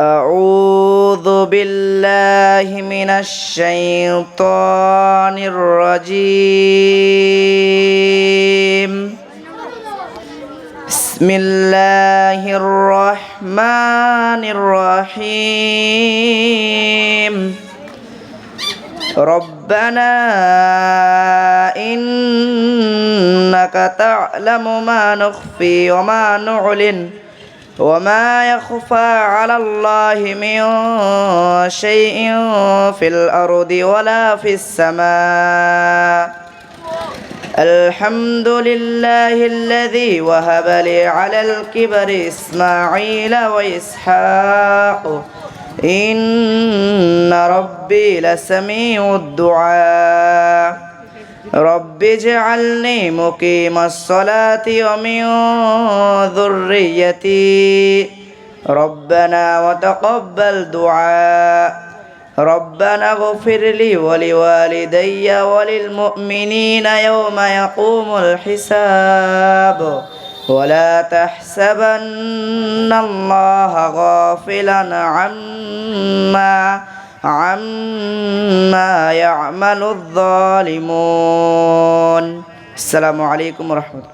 أعوذ بالله من الشيطان الرجيم. بسم الله الرحمن الرحيم. ربنا إنك تعلم ما نخفي وما نعلن. وما يخفى على الله من شيء في الأرض ولا في السماء الحمد لله الذي وهب لي على الكبر إسماعيل وإسحاق إن ربي لسميع الدعاء رب اجعلني مقيم الصلاة ومن ذريتي ربنا وتقبل دعاء ربنا اغفر لي ولوالدي وللمؤمنين يوم يقوم الحساب ولا تحسبن الله غافلا عما عما يعمل الظالمون. السلام عليكم ورحمة الله.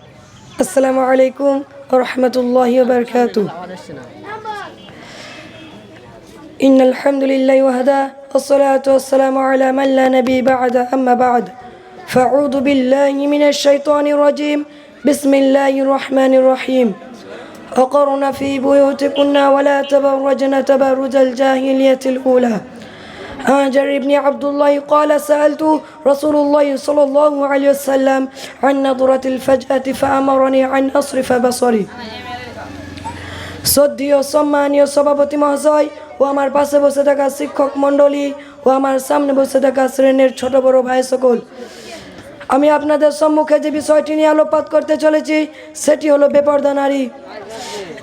السلام عليكم ورحمة الله وبركاته. إن الحمد لله وهدى الصلاة والسلام على من لا نبي بعد أما بعد. فأعوذ بالله من الشيطان الرجيم. بسم الله الرحمن الرحيم. أقرن في بيوتكن ولا تبرجن تبرج الجاهلية الأولى. جرير بن عبد الله قال سألت رسول الله صلى الله عليه وسلم عن نظرة الفجأة فأمرني أن أصرف بصري শ্রদ্ধীয় সম্মানীয় সভাপতি মহাশয় ও আমার পাশে বসে থাকা শিক্ষক মণ্ডলী ও আমার সামনে বসে থাকা শ্রেণীর ছোট বড় ভাই সকল আমি আপনাদের সম্মুখে যে বিষয়টি নিয়ে আলোপাত করতে চলেছি, সেটি হলো বেপর্দা নারী।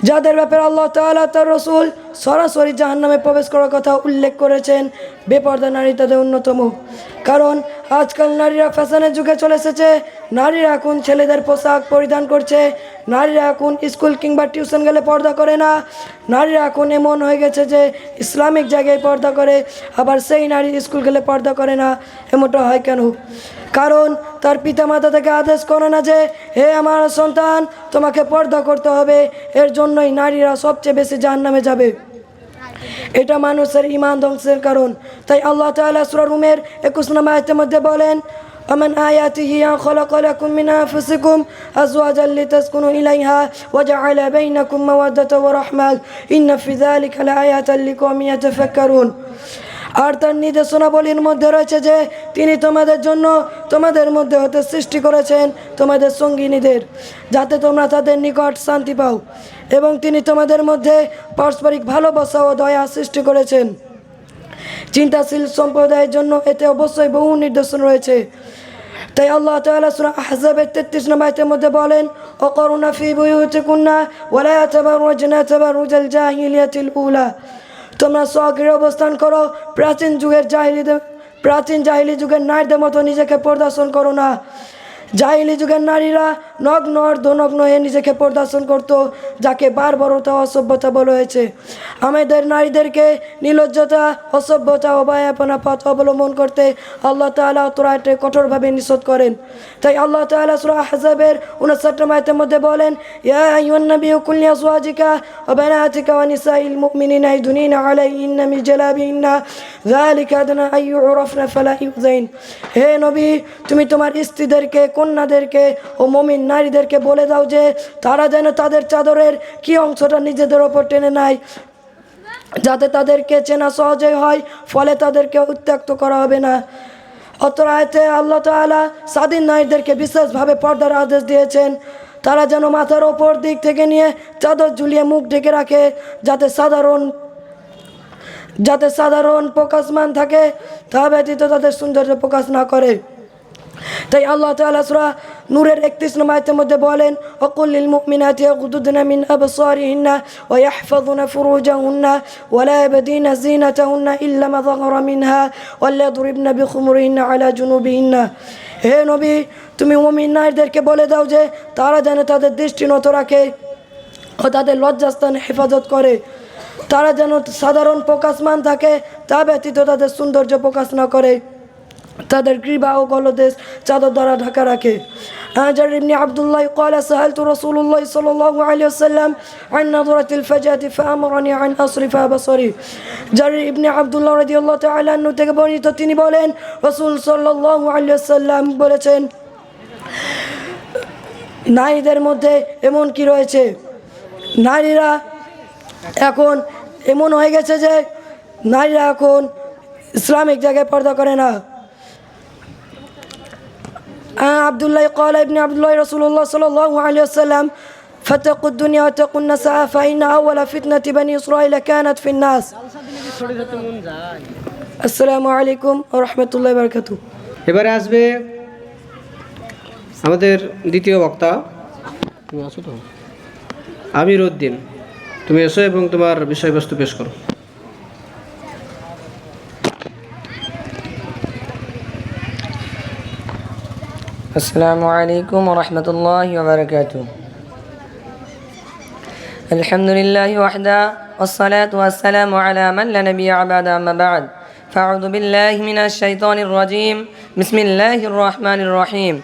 যাদের ব্যাপারে আল্লাহ তাআলা তার রসুল সরাসরি জাহান্নামে প্রবেশ করার কথা উল্লেখ করেছেন, বেপর্দা নারী তাদের অন্যতম। কারণ আজকাল নারীরা ফ্যাশনের যুগে চলে এসেছে, নারীরা এখন ছেলেদের পোশাক পরিধান করছে নারীরা এখন স্কুল কিংবা টিউশন গেলে পর্দা করে না। নারীরা এখন এমন হয়ে গেছে যে ইসলামিক জায়গায় পর্দা করে, আবার সেই নারী স্কুল গেলে পর্দা করে না। এমনটা হয় কেন? কারণ তার পিতামাতা থেকে আদেশ করে না যে, হে আমার সন্তান, তোমাকে পর্দা করতে হবে। এর জন্যই নারীরা সবচেয়ে বেশি জাহান্নামে যাবে। এটা মানুষের ইমান ধ্বংসের কারণ। তাই আল্লাহ তাআলা সূরা রুমের 21 নম্বর আয়াতের মধ্যে বলেন ومن آياته أن خلق لكم من أنفسكم أزواجا لتسكنوا إليها وجعل بينكم مودة ورحمة إن في ذلك لآيات لقوم يتفكرون আর তার নির্দেশনাবলীর মধ্যে রয়েছে যে তিনি তোমাদের জন্য তোমাদের মধ্যে হতে সৃষ্টি করেছেন তোমাদের সঙ্গিনীদের যাতে তোমরা তাদের নিকট শান্তি পাও এবং তিনি তোমাদের মধ্যে পারস্পরিক ভালোবাসা ও দয়া সৃষ্টি করেছেন চিন্তাশীল সম্প্রদায়ের জন্য এতে অবশ্যই বহু নির্দেশন রয়েছে। তাই আল্লাহ তাআলা সূরা আহজাবের 33 নম্বর মধ্যে বলেন উলা। তোমরা স্বগৃহে অবস্থান করো, প্রাচীন যুগের জাহিলিদের, প্রাচীন জাহিলি যুগের নারীদের মতো নিজেকে প্রদর্শন করো না। জাহিলি যুগের নারীরা নগ্ন অর্ধনগ্ন হয়ে নিজেকে প্রদর্শন করত, যাকে বারবরতা অসভ্যতা বলা হয়েছে। আমাদের নারীদেরকে নির্লজ্জতা অসভ্যতা ও বায়াপনা পথ অবলম্বন করতে আল্লাহ তাআলা তোরাটে কঠোরভাবে নিষেধ করেন। তাই আল্লাহ তাআলা সূরা আহজাবের 59 আয়াতের মধ্যে বলেন, ইয়া বানাতিকা ওয়া নিসাইল মুমিনিনা ইয়াদুনিনা আলাইহিন্না মিন জালাবিহিন্না, যালিকা আদনা আন ইউরাফনা ফালা ইউযাইন। হে নবী, তুমি তোমার স্ত্রীদেরকে, কন্যাদেরকে ও মমিন নারীদেরকে বলে দাও যে তারা যেন তাদের চাদরের কি অংশটা নিজেদের ওপর টেনে নেয়। যাতে তাদেরকে চেনা সহজেই হয়, ফলে তাদেরকে উত্ত্যক্ত করা হবে না। অত আয়তে আল্লাহ তাআলা স্বাধীন নারীদেরকে বিশেষভাবে পর্দার আদেশ দিয়েছেন, তারা যেন মাথার ওপর দিক থেকে নিয়ে চাদর ঝুলিয়ে মুখ ঢেকে রাখে, যাতে সাধারণ যাতে সাধারণ প্রকাশমান থাকে, তা ব্যতীত তাদের সৌন্দর্য প্রকাশ না করে। তাই আল্লাহ তাআলা সূরা নূরের 31 নম্বর মধ্যে বলেন, অকুল লিল হে নবী, তুমি মুমিন নারীদেরকে বলে দাও যে, তারা যেন তাদের দৃষ্টি নত রাখে ও তাদের লজ্জাস্থানে হেফাজত করে। তারা যেন সাধারণ প্রকাশমান থাকে, তা ব্যতীত তাদের সৌন্দর্য প্রকাশ না করে। তাদের গ্রীবা ও গলদেশ চাদর দ্বারা ঢাকা রাখে হাজার ইবনে আবদুল্লাহ قال سألت رسول الله صلى الله عليه وسلم عن نظرة الفجاة فأمرني عن أصرف بصري জারির ইবনে আবদুল্লাহ রাদিয়াল্লাহু তাআলা আনহু থেকে বর্ণিত তিনি বলেন রাসূল সাল্লাল্লাহু আলাইহি ওয়াসাল্লাম বলেছেন নারীদের মধ্যে এমন কি রয়েছে নারীরা এখন এমন হয়ে গেছে যে নারীরা এখন ইসলামিক জায়গায় পর্দা করে না عن عبد الله قال ابن عبد الله رسول الله صلى الله عليه وسلم فاتقوا الدنيا واتقوا النساء فإن أول فتنة بني إسرائيل كانت في الناس السلام عليكم ورحمة الله وبركاته এবারে আসবে আমাদের দ্বিতীয় বক্তা তুমি আছো তো আমির উদ্দিন তুমি এসো এবং তোমার বিষয়বস্তু পেশ করো السلام عليكم ورحمة الله وبركاته الحمد لله وحده والصلاة والسلام على من لا نبي بعد أما بعد فأعوذ بالله من الشيطان الرجيم بسم الله الرحمن الرحيم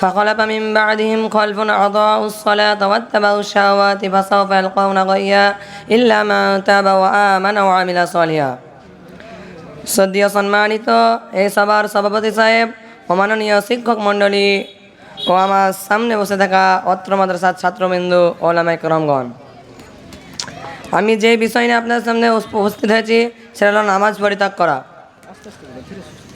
فخلف من بعدهم خلف أضاعوا الصلاة واتبعوا الشهوات فسوف يلقون غيا إلا من تاب وآمن وعمل صالحا শ্রদ্ধীয় সম্মানিত এই সবার সভাপতি সাহেব ও মাননীয় শিক্ষক মণ্ডলী ও আমার সামনে বসে থাকা অত্র মাদ্রাসার ছাত্রবিন্দু ও লামাইক রমগণ আমি যে বিষয় নিয়ে আপনার সামনে উস- উপস্থিত হয়েছি সেটা হলো নামাজ পরিত্যাগ করা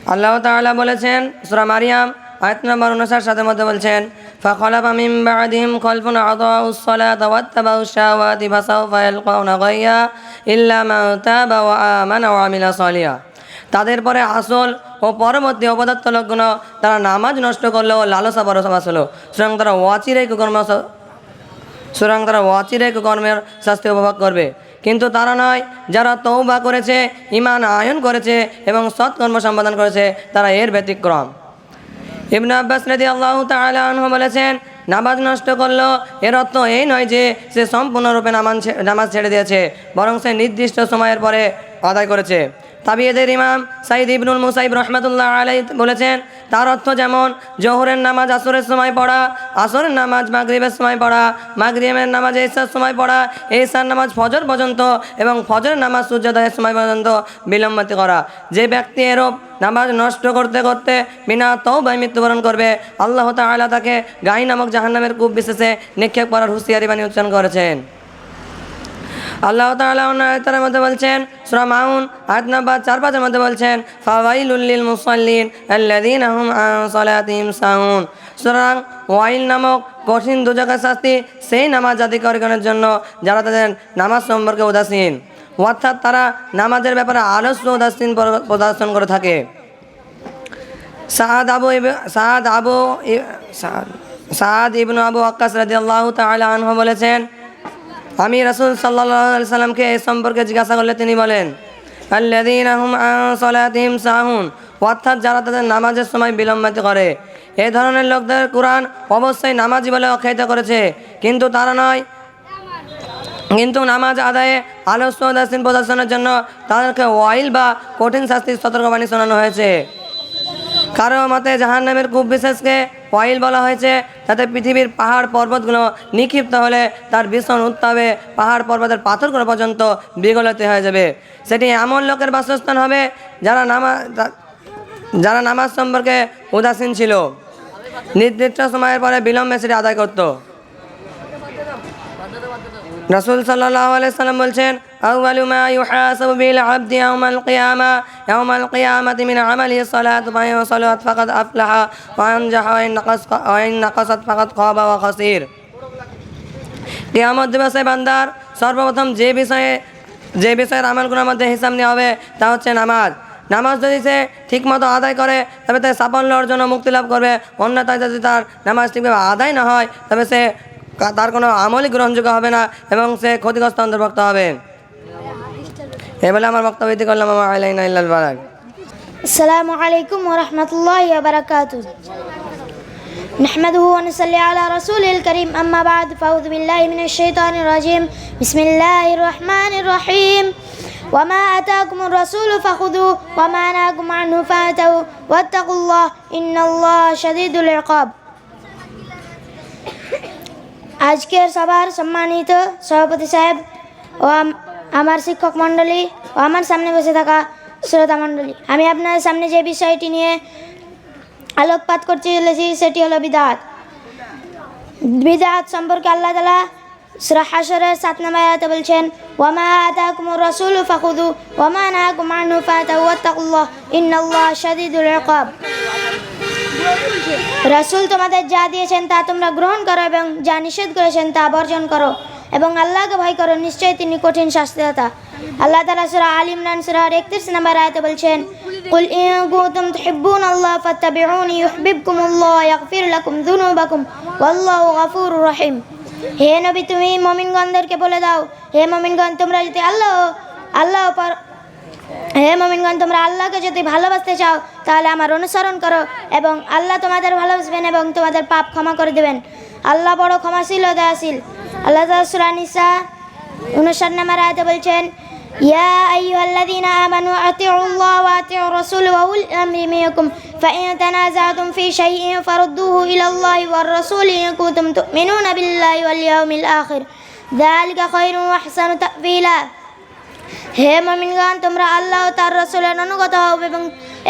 আল্লাহ তাআলা বলেছেন সূরা মারিয়াম আয়াত নম্বর উনষাট সাথে মধ্যে বলছেন فخلف من بعدهم خلف أضاعوا الصلاة واتبعوا الشهوات فسوف يلقون غيا إلا من تاب وآمن وعمل صالحا তাদের পরে আসল ও পরবর্তী অপদার্থ লগ্ন তারা নামাজ নষ্ট করল ও লালসা পরশবাস হলো সুতরাং তারা ওয়াচিরে কর্ম সুতরাং তারা ওয়াচিরে কর্মের শাস্তি উপভোগ করবে। কিন্তু তারা নয়, যারা তৌবা করেছে ইমান আয়ন করেছে এবং সৎকর্ম সম্পাদন করেছে, তারা এর ব্যতিক্রম। ইবনে আব্বাস রাদি আল্লাহ তাআলা আনহু বলেছেন, নামাজ নষ্ট করল এর অর্থ এই নয় যে সে সম্পূর্ণরূপে নামাজ নামাজ ছেড়ে দিয়েছে, বরং সে নির্দিষ্ট সময়ের পরে আদায় করেছে। তাবিয়েদের ইমাম সাইদ ইবনুল মুসাইব রহমতুল্লাহ আলাই বলেছেন, তার অর্থ যেমন, জোহরের নামাজ আসরের সময় পড়া, আসরের নামাজ মাগরিবের সময় পড়া, মাগরিবের নামাজ এসার সময় পড়া এসার নামাজ ফজর পর্যন্ত এবং ফজরের নামাজ সূর্যোদয়ের সময় পর্যন্ত বিলম্বিত করা। যে ব্যক্তি এরূপ নামাজ নষ্ট করতে করতে বিনা তৌবায় মৃত্যুবরণ করবে, আল্লাহ তাআলা তাকে গাই নামক জাহান্নামের কূপ বিশেষে নিক্ষেপ করার হুঁশিয়ারি বাণী উচ্চারণ করেছেন। আল্লাহ তাআলা অন্য মধ্যে বলছেন, সুরা মাউন, আয়াত নাম্বার চার পাঁচের মধ্যে বলছেন, ফাওয়াইলুল লিল মুসাল্লিন আল্লাযীনা হুম আন সালাতিহিম সাহুন সুতরাং ওয়াইল নামক কঠিন দুজকের শাস্তি সেই নামাজ আদিকারীগণের জন্য যারা তাদের নামাজ সম্পর্কে উদাসীন। অর্থাৎ তারা নামাজের ব্যাপারে আলস্য উদাসীন প্রদর্শন করে থাকে। সাদ আবু সাদ আবু সাদ ইবনু আবু আক্কাস রাদিয়াল্লাহু তাআলা আনহু বলেছেন আমি রাসূল আলাইহি সাল্লামকে এই সম্পর্কে জিজ্ঞাসা করলে তিনি বলেন অর্থাৎ যারা তাদের নামাজের সময় বিলম্বিত করে। এই ধরনের লোকদের কোরআন অবশ্যই নামাজি বলে আখ্যায়িত করেছে, কিন্তু তারা নয়। কিন্তু নামাজ আদায়ে আলস্য প্রদর্শনের জন্য তাদেরকে ওয়াইল বা কঠিন শাস্তির সতর্কবাণী শোনানো হয়েছে। কারও মতে জাহান নামের কূপ বিশেষকে পয়েল বলা হয়েছে, তাতে পৃথিবীর পাহাড় পর্বতগুলো নিক্ষিপ্ত হলে তার ভীষণ উত্তাপে পাহাড় পর্বতের পাথরগুলো পর্যন্ত বিগলিত হয়ে যাবে। সেটি এমন লোকের বাসস্থান হবে যারা নামাজ যারা নামাজ সম্পর্কে উদাসীন ছিল। নির্দিষ্ট সময়ের পরে বিলম্বে সেটি আদায় করতো। রাসূল সাল্লাম বলছেন বান্দার সর্বপ্রথম যে বিষয়ে, যে বিষয়ের আমলগুলোর মধ্যে হিসাব নেওয়া হবে তা হচ্ছে নামাজ। নামাজ যদি সে ঠিকমতো আদায় করে, তবে তার সাফল্য অর্জন মুক্তি লাভ করবে। অন্যথায় যদি তার নামাজ ঠিকভাবে আদায় না হয়, তবে সে তার কোনো আমলই গ্রহণযোগ্য হবে না এবং সে ক্ষতিগ্রস্ত অন্তর্ভুক্ত হবে এ বলে আমার বক্তব্য ইতি করলাম আমার আলাইনা ইল্লাল বালাগ السلام عليكم ورحمة الله وبركاته نحمده ونصلي على رسوله الكريم أما بعد فأعوذ بالله من الشيطان الرجيم بسم الله الرحمن الرحيم وما أتاكم الرسول فخذوه وما نهاكم عنه فأتوا واتقوا الله إن الله شديد العقاب আজকের সবার সম্মানিত সভাপতি সাহেব ও আমার শিক্ষক মণ্ডলী ও আমার সামনে বসে থাকা শ্রোতা মণ্ডলী। আমি আপনাদের সামনে যে বিষয়টি নিয়ে আলোকপাত করতে চলেছি, সেটি হলো বিদাত। বিদাত সম্পর্কে আল্লাহ তালা সুরা হাসরের সাত নম্বর আয়াতে বলছেন, ওয়ামা আতাকুমুর রাসূলু ফাখুদু ওয়ামা নাহাকুম আনহু ফাতাউ ওয়াত্তাকুল্লাহ ইন্নাল্লাহ শাদীদুল ইকাব রাসূল তোমাদের যা দিয়েছেন তা তোমরা গ্রহণ করো এবং যা নিষেধ করেছেন তা বর্জন করো এবং আল্লাহকে ভয় করো, নিশ্চয়ই তিনি কঠিন শাস্তিদাতা। আল্লাহ তাআলা সূরা আল ইমরান সূরা 31 নম্বর আয়াতে বলছেন আল্লাহ ফাত্তাবিউনি ইউহিব্বুকুমুল্লাহ ইয়াগফির লাকুম যুনুবাকুম ওয়াল্লাহু গফুরুর রহিম। হে নবী, তুমি মুমিনগণদেরকে বলে দাও, হে মুমিনগণ, তোমরা যদি আল্লাহ আল্লাহ হে মমিনগণ, তোমরা আল্লাহকে যদি ভালোবাসতে চাও, তাহলে আমার অনুসরণ করো এবং আল্লাহ তোমাদের ভালোবাসবেন এবং তোমাদের পাপ ক্ষমা করে দেবেন। আল্লাহ বড় ক্ষমাশীল ও দয়াশীল। আল্লাহ সুরানিসা অনুসার নামার আয়তে বলছেন, ইয়া আইয়ুহাল্লাযীনা আমানু আতিউল্লাহ ওয়া আতিউর রাসূল ওয়া উল আমরি মিনকুম ফাইন তানাজাতুম ফি শাইইন ফারুদ্দুহু ইলাল্লাহি ওয়ার রাসূল ইন কুনতুম তুমিনুনা বিল্লাহি ওয়াল ইয়াউমিল আখির। যালিকা খায়রুন ওয়া আহসানু তা'বীলা। হে মমিনগণ, তোমরা আল্লাহ তার রসুলের অনুগত হও এবং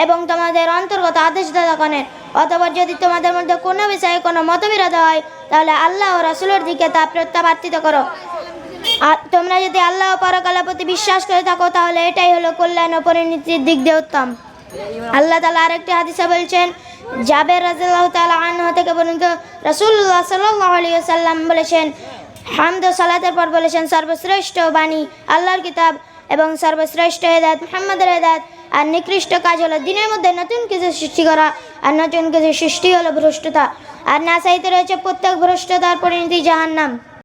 এবং তোমাদের অন্তর্গত আদেশদাতাগণের অতপর যদি তোমাদের মধ্যে কোনো বিষয়ে কোনো মতবিরোধ হয়, তাহলে আল্লাহ ও রসুলের দিকে তা প্রত্যাবর্তিত করো। আর তোমরা যদি আল্লাহ পরকালের প্রতি বিশ্বাস করে থাকো, তাহলে এটাই হলো কল্যাণ ও পরিণতির দিক দিয়ে উত্তম। আল্লাহ তালা আরেকটি হাদিসে বলছেন, জাবের রাজিল্লাহ তালা আনহ থেকে পর্যন্ত রসুল্লাহ সাল্লাহ আলী সাল্লাম বলেছেন হামদ সালাতের পর বলেছেন, সর্বশ্রেষ্ঠ বাণী আল্লাহর কিতাব এবং সর্বশ্রেষ্ঠ হেদায়ত, মোহাম্মদের হেদায়ত। আর নিকৃষ্ট কাজ হলো দিনের মধ্যে নতুন কিছু সৃষ্টি করা, আর নতুন কিছু সৃষ্টি হলো ভ্রষ্টতা। আর না চাইতে রয়েছে প্রত্যেক ভ্রষ্টতার পরিণতি জাহান্নাম।